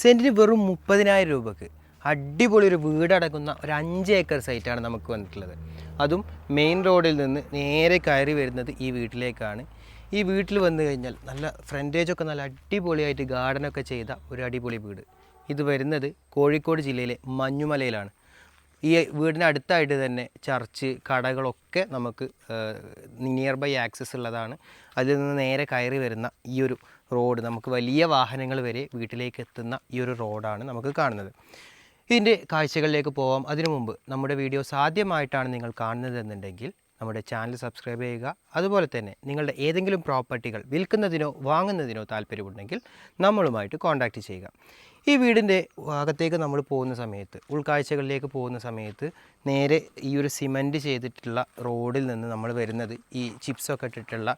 സെന്റിന് വെറും മുപ്പതിനായിരം രൂപക്ക് അടിപൊളി ഒരു വീടടങ്ങുന്ന ഒരു അഞ്ച് ഏക്കർ സൈറ്റാണ് നമുക്ക് വന്നിട്ടുള്ളത്. അതും മെയിൻ റോഡിൽ നിന്ന് നേരെ കയറി വരുന്നത് ഈ വീട്ടിലേക്കാണ്. ഈ വീട്ടിൽ വന്നു കഴിഞ്ഞാൽ നല്ല ഫ്രണ്ടേജൊക്കെ നല്ല അടിപൊളിയായിട്ട് ഗാർഡനൊക്കെ ചെയ്ത ഒരു അടിപൊളി വീട്. ഇത് വരുന്നത് കോഴിക്കോട് ജില്ലയിലെ മഞ്ഞുമലയിലാണ്. ഈ വീടിന് അടുത്തായിട്ട് തന്നെ ചർച്ച് കടകളൊക്കെ നമുക്ക് നിയർ ബൈ ആക്സസ് ഉള്ളതാണ്. അതിൽ നിന്ന് നേരെ കയറി വരുന്ന ഈ ഒരു റോഡ് നമുക്ക് വലിയ വാഹനങ്ങൾ വരെ വീട്ടിലേക്ക് എത്തുന്ന ഈ ഒരു റോഡാണ് നമുക്ക് കാണുന്നത്. ഇതിന്റെ കാഴ്ചകളിലേക്ക് പോവാം. അതിനു മുമ്പ് നമ്മുടെ വീഡിയോസ് ആദ്യമായിട്ടാണ് നിങ്ങൾ കാണുന്നതെന്നുണ്ടെങ്കിൽ നമ്മുടെ ചാനൽ സബ്സ്ക്രൈബ് ചെയ്യുക. അതുപോലെ തന്നെ നിങ്ങളുടെ ഏതെങ്കിലും പ്രോപ്പർട്ടികൾ വിൽക്കുന്നതിനോ വാങ്ങുന്നതിനോ താല്പര്യമുണ്ടെങ്കിൽ നമ്മളുമായിട്ട് കോൺടാക്റ്റ് ചെയ്യുക. ഈ വീടിന്റെ ഭാഗത്തേക്ക് നമ്മൾ പോകുന്ന സമയത്ത് ഉൾക്കാഴ്ചകളിലേക്ക് പോകുന്ന സമയത്ത് നേരെ ഈ ഒരു സിമന്റ് ചെയ്തിട്ടുള്ള റോഡിൽ നിന്ന് നമ്മൾ വരുന്നത് ഈ ചിപ്സൊക്കെ ഇട്ടിട്ടുള്ള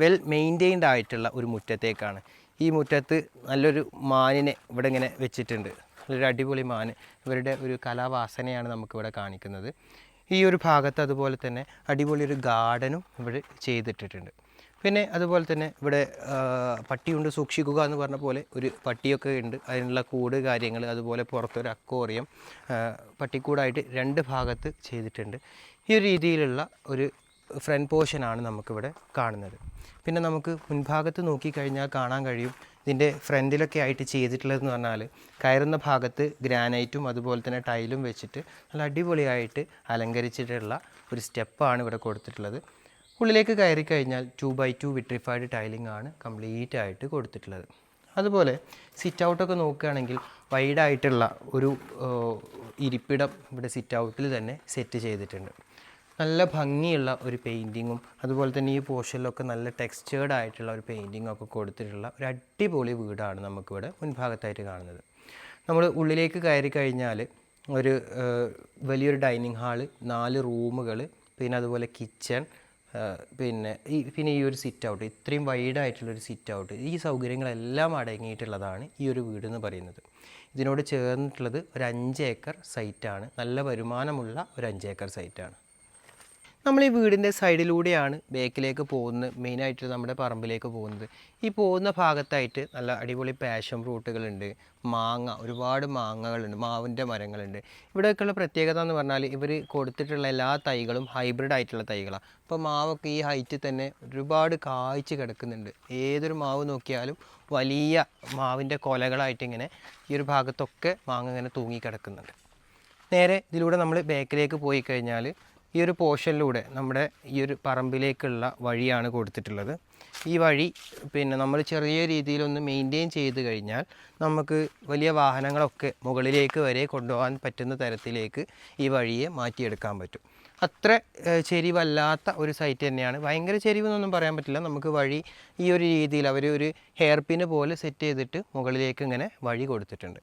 വെൽ മെയിന്റെയിൻഡ് ആയിട്ടുള്ള ഒരു മുറ്റത്തേക്കാണ്. ഈ മുറ്റത്ത് നല്ലൊരു മാനിനെ ഇവിടെ ഇങ്ങനെ വെച്ചിട്ടുണ്ട്. നല്ലൊരു അടിപൊളി മാൻ ഇവരുടെ ഒരു കലാവാസനയാണ് നമുക്കിവിടെ കാണിക്കുന്നത്. ഈ ഒരു ഭാഗത്ത് അതുപോലെ തന്നെ അടിപൊളി ഒരു ഗാർഡനും ഇവിടെ ചെയ്തിട്ടിട്ടുണ്ട്. പിന്നെ അതുപോലെ തന്നെ ഇവിടെ പട്ടിയുണ്ട് സൂക്ഷിക്കുക എന്ന് പറഞ്ഞ പോലെ ഒരു പട്ടിയൊക്കെ ഉണ്ട്. അതിനുള്ള കൂട് കാര്യങ്ങൾ അതുപോലെ പുറത്തൊരു അക്കോറിയം പട്ടിക്കൂടായിട്ട് രണ്ട് ഭാഗത്ത് ചെയ്തിട്ടുണ്ട്. ഈ ഒരു രീതിയിലുള്ള ഒരു ഫ്രണ്ട് പോർഷനാണ് നമുക്കിവിടെ കാണുന്നത്. പിന്നെ നമുക്ക് മുൻഭാഗത്ത് നോക്കിക്കഴിഞ്ഞാൽ കാണാൻ കഴിയും ഇതിന്റെ ഫ്രണ്ടിലൊക്കെ ആയിട്ട് ചെയ്തിട്ടുള്ളതെന്ന് പറഞ്ഞാൽ കയറുന്ന ഭാഗത്ത് ഗ്രാനൈറ്റും അതുപോലെ തന്നെ ടൈലും വെച്ചിട്ട് നല്ല അടിപൊളിയായിട്ട് അലങ്കരിച്ചിട്ടുള്ള ഒരു സ്റ്റെപ്പാണ് ഇവിടെ കൊടുത്തിട്ടുള്ളത്. ഉള്ളിലേക്ക് കയറി കഴിഞ്ഞാൽ two by two vitrified tiling ആണ് കംപ്ലീറ്റ് ആയിട്ട് കൊടുത്തിട്ടുള്ളത്. അതുപോലെ സിറ്റ് ഔട്ടൊക്കെ നോക്കുകയാണെങ്കിൽ വൈഡായിട്ടുള്ള ഒരു ഇരിപ്പിടം ഇവിടെ സിറ്റ് ഔട്ടിൽ തന്നെ സെറ്റ് ചെയ്തിട്ടുണ്ട്. നല്ല ഭംഗിയുള്ള ഒരു പെയിന്റിങ്ങും അതുപോലെ തന്നെ ഈ പോർഷനിലൊക്കെ നല്ല ടെക്സ്ചേർഡ് ആയിട്ടുള്ള ഒരു പെയിന്റിങ്ങും ഒക്കെ കൊടുത്തിട്ടുള്ള ഒരു അടിപൊളി വീടാണ് നമുക്കിവിടെ മുൻഭാഗത്തായിട്ട് കാണുന്നത്. നമ്മൾ ഉള്ളിലേക്ക് കയറി കഴിഞ്ഞാൽ ഒരു വലിയൊരു ഡൈനിങ് ഹാൾ നാല് റൂമുകൾ പിന്നെ അതുപോലെ കിച്ചൺ പിന്നെ ഈ പിന്നെ ഈ ഒരു സിറ്റ് ഔട്ട് ഇത്രയും വൈഡായിട്ടുള്ളൊരു സിറ്റ് ഔട്ട് ഈ സൗകര്യങ്ങളെല്ലാം അടങ്ങിയിട്ടുള്ളതാണ് ഈ ഒരു വീട് എന്ന് പറയുന്നത്. ഇതിനോട് ചേർന്നിട്ടുള്ളത് ഒരു അഞ്ച് ഏക്കർ സൈറ്റാണ് നല്ല വരുമാനമുള്ള ഒരു അഞ്ച് ഏക്കർ സൈറ്റാണ് നമ്മൾ ഈ വീടിന്റെ സൈഡിലൂടെയാണ് ബേക്കിലേക്ക് പോകുന്നത് മെയിനായിട്ട് നമ്മുടെ പറമ്പിലേക്ക് പോകുന്നത്. ഈ പോകുന്ന ഭാഗത്തായിട്ട് നല്ല അടിപൊളി പാഷൻ ഫ്രൂട്ടുകളുണ്ട്. മാങ്ങ ഒരുപാട് മാങ്ങകളുണ്ട് മാവിന്റെ മരങ്ങളുണ്ട്. ഇവിടെയൊക്കെയുള്ള പ്രത്യേകത എന്ന് പറഞ്ഞാൽ ഇവർ കൊടുത്തിട്ടുള്ള എല്ലാ തൈകളും ഹൈബ്രിഡ് ആയിട്ടുള്ള തൈകളാണ് അപ്പോൾ മാവൊക്കെ ഈ ഹൈറ്റിൽ തന്നെ ഒരുപാട് കായ്ച്ച് കിടക്കുന്നുണ്ട്. ഏതൊരു മാവ് നോക്കിയാലും വലിയ മാവിന്റെ കൊലകളായിട്ട് ഇങ്ങനെ ഈ ഒരു ഭാഗത്തൊക്കെ മാങ്ങ ഇങ്ങനെ തൂങ്ങി കിടക്കുന്നുണ്ട് നേരെ ഇതിലൂടെ നമ്മൾ ബേക്കിലേക്ക് പോയി കഴിഞ്ഞാൽ ഈ ഒരു പോർഷനിലൂടെ നമ്മുടെ ഈ ഒരു പറമ്പിലേക്കുള്ള വഴിയാണ് കൊടുത്തിട്ടുള്ളത്. ഈ വഴി പിന്നെ നമ്മൾ ചെറിയ രീതിയിലൊന്ന് മെയിന്റെയിൻ ചെയ്ത് കഴിഞ്ഞാൽ നമുക്ക് വലിയ വാഹനങ്ങളൊക്കെ മുകളിലേക്ക് വരെ കൊണ്ടുപോകാൻ പറ്റുന്ന തരത്തിലേക്ക് ഈ വഴിയെ മാറ്റിയെടുക്കാൻ പറ്റും. അത്ര ചെരിവല്ലാത്ത ഒരു സൈറ്റ് തന്നെയാണ്. ഭയങ്കര ചെരിവെന്നൊന്നും പറയാൻ പറ്റില്ല. നമുക്ക് വഴി ഈ ഒരു രീതിയിൽ അവർ ഒരു ഹെയർ പിന് പോലെ സെറ്റ് ചെയ്തിട്ട് മുകളിലേക്ക് ഇങ്ങനെ വഴി കൊടുത്തിട്ടുണ്ട്.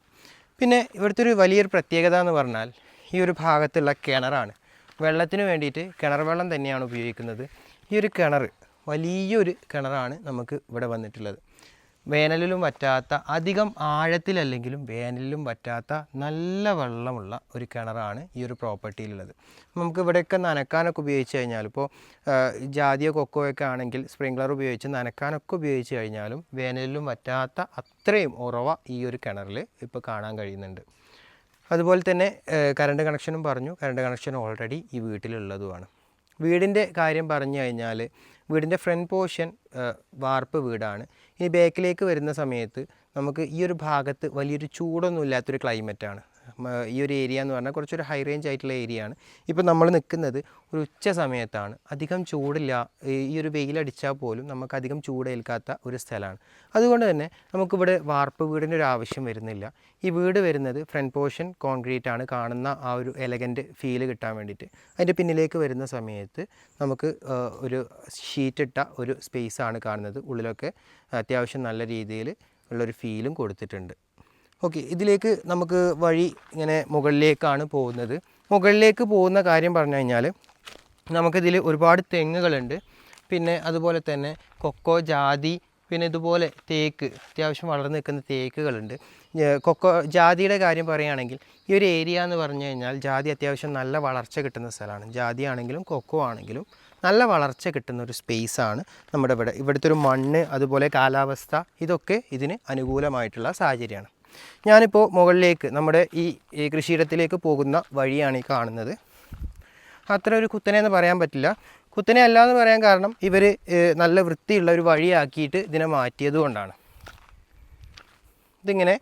പിന്നെ ഇവിടുത്തെ ഒരു വലിയൊരു പ്രത്യേകത എന്ന് പറഞ്ഞാൽ ഈ ഒരു ഭാഗത്തുള്ള കിണറാണ്. വെള്ളത്തിന് വേണ്ടിയിട്ട് കിണർ വെള്ളം തന്നെയാണ് ഉപയോഗിക്കുന്നത്. ഈ ഒരു കിണർ വലിയൊരു കിണറാണ് നമുക്ക് ഇവിടെ വന്നിട്ടുള്ളത്. വേനലിലും വറ്റാത്ത അധികം ആഴത്തിലല്ലെങ്കിലും വേനലിലും വറ്റാത്ത നല്ല വെള്ളമുള്ള ഒരു കിണറാണ് ഈ ഒരു പ്രോപ്പർട്ടിയിലുള്ളത്. നമുക്ക് ഇവിടെയൊക്കെ നനക്കാനൊക്കെ ഉപയോഗിച്ച് കഴിഞ്ഞാൽ ഇപ്പോൾ ജാതിയോ കൊക്കോയൊക്കെ ആണെങ്കിൽ സ്പ്രിംഗ്ലർ ഉപയോഗിച്ച് നനക്കാനൊക്കെ ഉപയോഗിച്ച് കഴിഞ്ഞാലും വേനലിലും വറ്റാത്ത അത്രയും ഉറവ ഈ ഒരു കിണറിൽ ഇപ്പോൾ കാണാൻ കഴിയുന്നുണ്ട്. അതുപോലെ തന്നെ കറണ്ട് കണക്ഷനും പറഞ്ഞു. കറണ്ട് കണക്ഷൻ ഓൾറെഡി ഈ വീട്ടിലുള്ളതുമാണ്. വീടിന്റെ കാര്യം പറഞ്ഞു കഴിഞ്ഞാൽ വീടിന്റെ ഫ്രണ്ട് പോർഷൻ വാർപ്പ് വീടാണ്. ഇനി ബാക്കിലേക്ക് വരുന്ന സമയത്ത് നമുക്ക് ഈ ഒരു ഭാഗത്ത് വലിയൊരു ചൂടൊന്നും ഇല്ലാത്തൊരു ക്ലൈമറ്റാണ് ഈ ഒരു ഏരിയ എന്ന് പറഞ്ഞാൽ കുറച്ചൊരു ഹൈ റേഞ്ച് ആയിട്ടുള്ള ഏരിയ ആണ്. ഇപ്പോൾ നമ്മൾ നിൽക്കുന്നത് ഒരു ഉച്ച സമയത്താണ്. അധികം ചൂടില്ല. ഈ ഒരു വെയിലടിച്ചാൽ പോലും നമുക്ക് അധികം ചൂടേൽക്കാത്ത ഒരു സ്ഥലമാണ്. അതുകൊണ്ട് തന്നെ നമുക്കിവിടെ വാർപ്പ് വീടിന്റെ ഒരു ആവശ്യം വരുന്നില്ല. ഈ വീട് വരുന്നത് ഫ്രണ്ട് പോർഷൻ കോൺക്രീറ്റ് ആണ്. കാണുന്ന ആ ഒരു എലഗന്റ് ഫീൽ കിട്ടാൻ വേണ്ടിയിട്ട്. അതിന്റെ പിന്നിലേക്ക് വരുന്ന സമയത്ത് നമുക്ക് ഒരു ഷീറ്റ് ഇട്ട ഒരു സ്പേസ് ആണ് കാണുന്നത്. ഉള്ളിലൊക്കെ അത്യാവശ്യം നല്ല രീതിയിൽ ഉള്ളൊരു ഫീലും കൊടുത്തിട്ടുണ്ട്. ഓക്കെ ഇതിലേക്ക് നമുക്ക് വഴി ഇങ്ങനെ മുകളിലേക്കാണ് പോകുന്നത്. മുകളിലേക്ക് പോകുന്ന കാര്യം പറഞ്ഞു കഴിഞ്ഞാൽ നമുക്കിതിൽ ഒരുപാട് തെങ്ങുകളുണ്ട്. പിന്നെ അതുപോലെ തന്നെ കൊക്കോ ജാതി പിന്നെ ഇതുപോലെ തേക്ക് അത്യാവശ്യം വളർന്നു നിൽക്കുന്ന തേക്കുകളുണ്ട്. കൊക്കോ ജാതിയുടെ കാര്യം പറയുകയാണെങ്കിൽ ഈ ഒരു ഏരിയ എന്ന് പറഞ്ഞു കഴിഞ്ഞാൽ ജാതി അത്യാവശ്യം നല്ല വളർച്ച കിട്ടുന്ന സ്ഥലമാണ്. ജാതി ആണെങ്കിലും കൊക്കോ ആണെങ്കിലും നല്ല വളർച്ച കിട്ടുന്ന ഒരു സ്പേസാണ് നമ്മുടെ ഇവിടെ. ഇവിടുത്തെ ഒരു മണ്ണ് അതുപോലെ കാലാവസ്ഥ ഇതൊക്കെ ഇതിന് അനുകൂലമായിട്ടുള്ള സാഹചര്യമാണ്. ഞാനിപ്പോൾ മുകളിലേക്ക് നമ്മുടെ ഈ കൃഷിയിടത്തിലേക്ക് പോകുന്ന വഴിയാണ് ഈ കാണുന്നത്. അത്ര ഒരു കുത്തനെ എന്ന് പറയാൻ പറ്റില്ല. കുത്തനെ അല്ല എന്ന് പറയാൻ കാരണം ഇവർ നല്ല വൃത്തിയുള്ള ഒരു വഴിയാക്കിയിട്ട് ഇതിനെ മാറ്റിയത് കൊണ്ടാണ്. ഇതിങ്ങനെ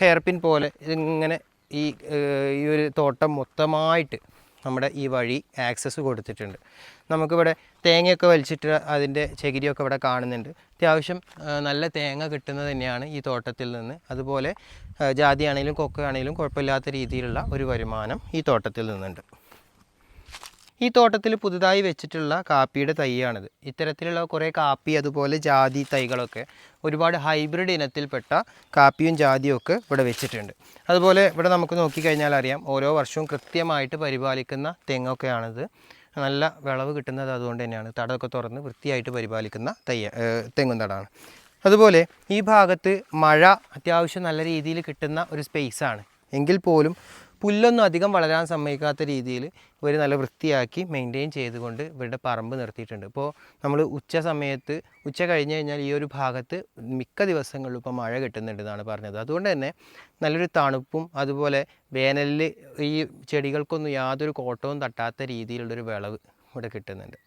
ഹെയർപിൻ പോലെ ഇതിങ്ങനെ ഈ ഈ ഒരു തോട്ടം മൊത്തമായിട്ട് നമ്മുടെ ഈ വഴി ആക്സസ് കൊടുത്തിട്ടുണ്ട്. നമുക്കിവിടെ തേങ്ങയൊക്കെ വലിച്ചിട്ട് അതിന്റെ ചകിരിയൊക്കെ ഇവിടെ കാണുന്നുണ്ട്. അത്യാവശ്യം നല്ല തേങ്ങ കിട്ടുന്നത് തന്നെയാണ് ഈ തോട്ടത്തിൽ നിന്ന്. അതുപോലെ ജാതിയാണെങ്കിലും ജാതി ആണെങ്കിലും കൊക്ക ആണെങ്കിലും കുഴപ്പമില്ലാത്ത രീതിയിലുള്ള ഒരു വരുമാനം ഈ തോട്ടത്തിൽ നിന്നുണ്ട്. ഈ തോട്ടത്തിൽ പുതുതായി വെച്ചിട്ടുള്ള കാപ്പിയുടെ തൈയാണിത്. ഇത്തരത്തിലുള്ള കുറേ കാപ്പി അതുപോലെ ജാതി തൈകളൊക്കെ ഒരുപാട് ഹൈബ്രിഡ് ഇനത്തിൽപ്പെട്ട കാപ്പിയും ജാതിയും ഒക്കെ ഇവിടെ വെച്ചിട്ടുണ്ട്. അതുപോലെ ഇവിടെ നമുക്ക് നോക്കിക്കഴിഞ്ഞാൽ അറിയാം ഓരോ വർഷവും കൃത്യമായിട്ട് പരിപാലിക്കുന്ന തെങ്ങൊക്കെയാണിത്. നല്ല വിളവ് കിട്ടുന്നത് അതുകൊണ്ട് തന്നെയാണ്. തടമൊക്കെ തുറന്ന് വൃത്തിയായിട്ട് പരിപാലിക്കുന്ന തയ്യ തെങ്ങും തടാണ്. അതുപോലെ ഈ ഭാഗത്ത് മഴ അത്യാവശ്യം നല്ല രീതിയിൽ കിട്ടുന്ന ഒരു സ്പേസാണ് എങ്കിൽ പോലും പുല്ലൊന്നും അധികം വളരാൻ സമ്മതിക്കാത്ത രീതിയിൽ ഇവർ നല്ല വൃത്തിയാക്കി മെയിന്റെയിൻ ചെയ്തുകൊണ്ട് ഇവരുടെ പറമ്പ് നിർത്തിയിട്ടുണ്ട്. ഇപ്പോൾ നമ്മൾ ഉച്ച സമയത്ത് ഉച്ച കഴിഞ്ഞ് കഴിഞ്ഞാൽ ഈ ഒരു ഭാഗത്ത് മിക്ക ദിവസങ്ങളിലും ഇപ്പോൾ മഴ കിട്ടുന്നുണ്ടെന്നാണ് പറഞ്ഞത്. അതുകൊണ്ട് തന്നെ നല്ലൊരു തണുപ്പും അതുപോലെ വേനലിൽ ഈ ചെടികൾക്കൊന്നും യാതൊരു കോട്ടവും തട്ടാത്ത രീതിയിലുള്ളൊരു വിളവ് ഇവിടെ കിട്ടുന്നുണ്ട്.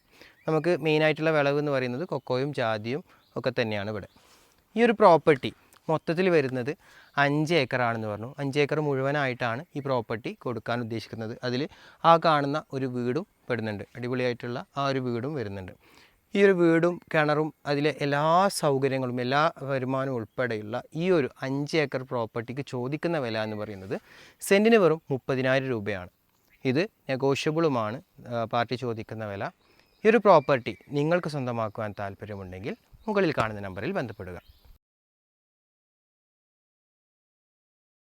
നമുക്ക് മെയിനായിട്ടുള്ള വിളവ് എന്ന് പറയുന്നത് കൊക്കോയും ജാതിയും ഒക്കെ തന്നെയാണ് ഇവിടെ. ഈ ഒരു പ്രോപ്പർട്ടി മൊത്തത്തിൽ വരുന്നത് അഞ്ച് ഏക്കറാണെന്ന് പറഞ്ഞു. അഞ്ച് ഏക്കർ മുഴുവനായിട്ടാണ് ഈ പ്രോപ്പർട്ടി കൊടുക്കാൻ ഉദ്ദേശിക്കുന്നത്. അതിൽ ആ കാണുന്ന ഒരു വീടും പെടുന്നുണ്ട്. അടിപൊളിയായിട്ടുള്ള ആ ഒരു വീടും വരുന്നുണ്ട്. ഈ ഒരു വീടും കിണറും അതിലെ എല്ലാ സൗകര്യങ്ങളും എല്ലാ വരുമാനവും ഉൾപ്പെടെയുള്ള ഈ ഒരു അഞ്ച് ഏക്കർ പ്രോപ്പർട്ടിക്ക് ചോദിക്കുന്ന വില എന്ന് പറയുന്നത് സെന്റിന് വെറും മുപ്പതിനായിരം രൂപയാണ്. ഇത് നെഗോഷ്യബിളുമാണ് പാർട്ടി ചോദിക്കുന്ന വില. ഈ ഒരു പ്രോപ്പർട്ടി നിങ്ങൾക്ക് സ്വന്തമാക്കുവാൻ താല്പര്യമുണ്ടെങ്കിൽ മുകളിൽ കാണുന്ന നമ്പറിൽ ബന്ധപ്പെടുക.